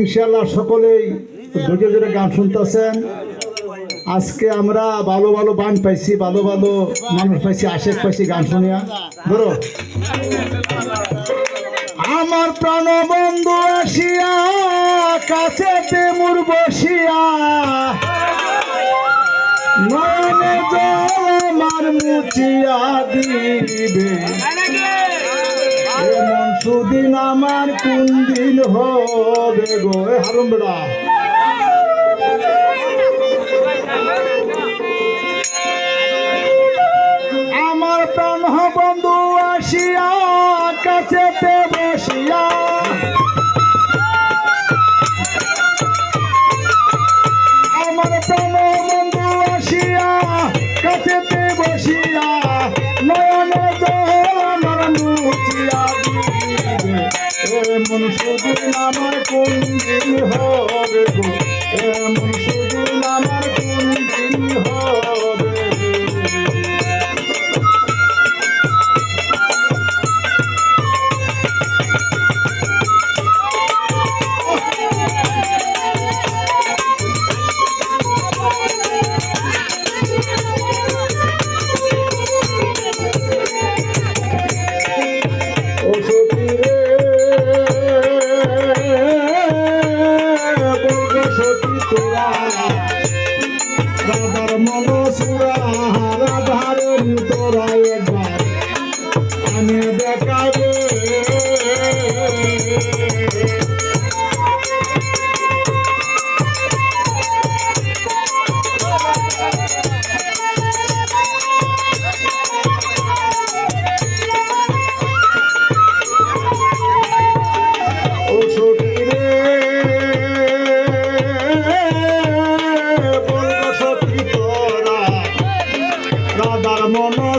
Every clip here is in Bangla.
ইনশাল্লাহ সকলেই ধৈর্য ধরে গান শুনতেছেন। আজকে আমরা ভালো ভালো বান পাইছি, ভালো ভালো মানুষ পাইছি, আশেক পাইছি গান শুনিয়া। ধরো। আমার প্রাণ বন্ধু আসিয়া কাছে তেমুর বসিয়া, নয়নে জল আমার মুচিয়া দিবে। এমন সুদিন আমার কোন দিন হবে গো? হারম বেড়া এমন শুধু আমার কোন দিন হবে এমন সুদিন তোরা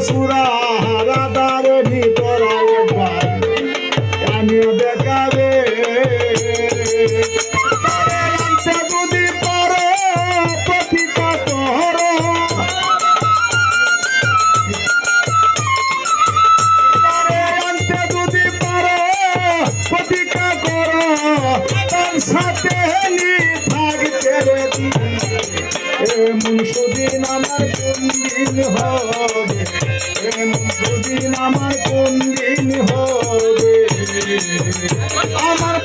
সুরা রাধার ভিতরা আমিও দেখাবে। সাথে থাকতে এমন সুদিন আমার কোন দিন সুদিন আমার কোন দিন হবে? আমার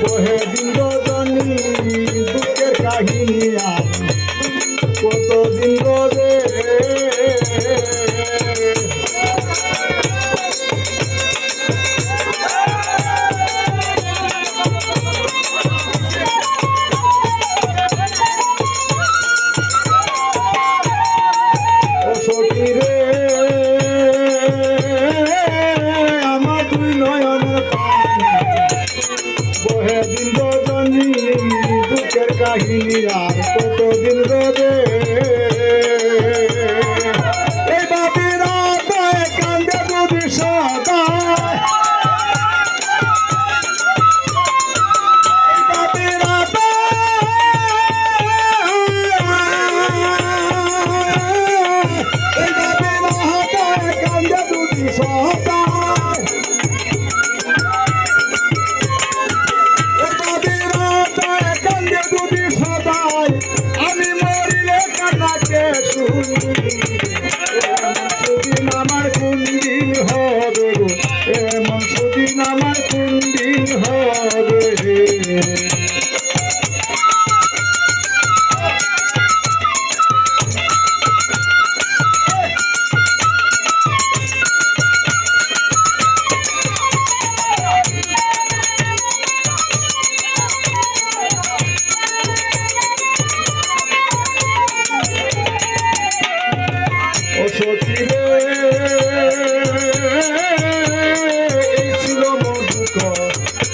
বহে দিন রজনী দুঃখের কাহিনী আর কতদিন রে কাহিনী আর কতদিন রবে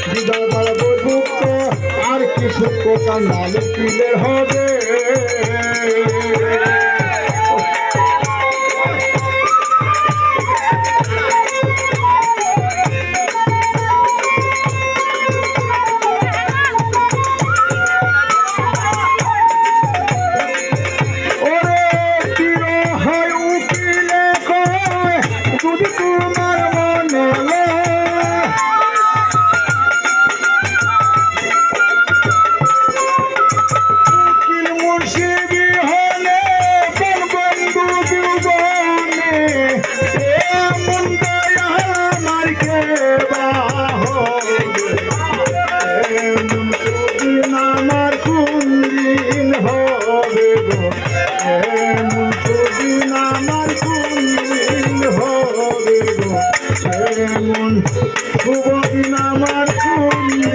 হৃদয় বাড়াবো যুক্ত আর কিছু প্রকার নামে পিলে হবে। আমার কুন্দি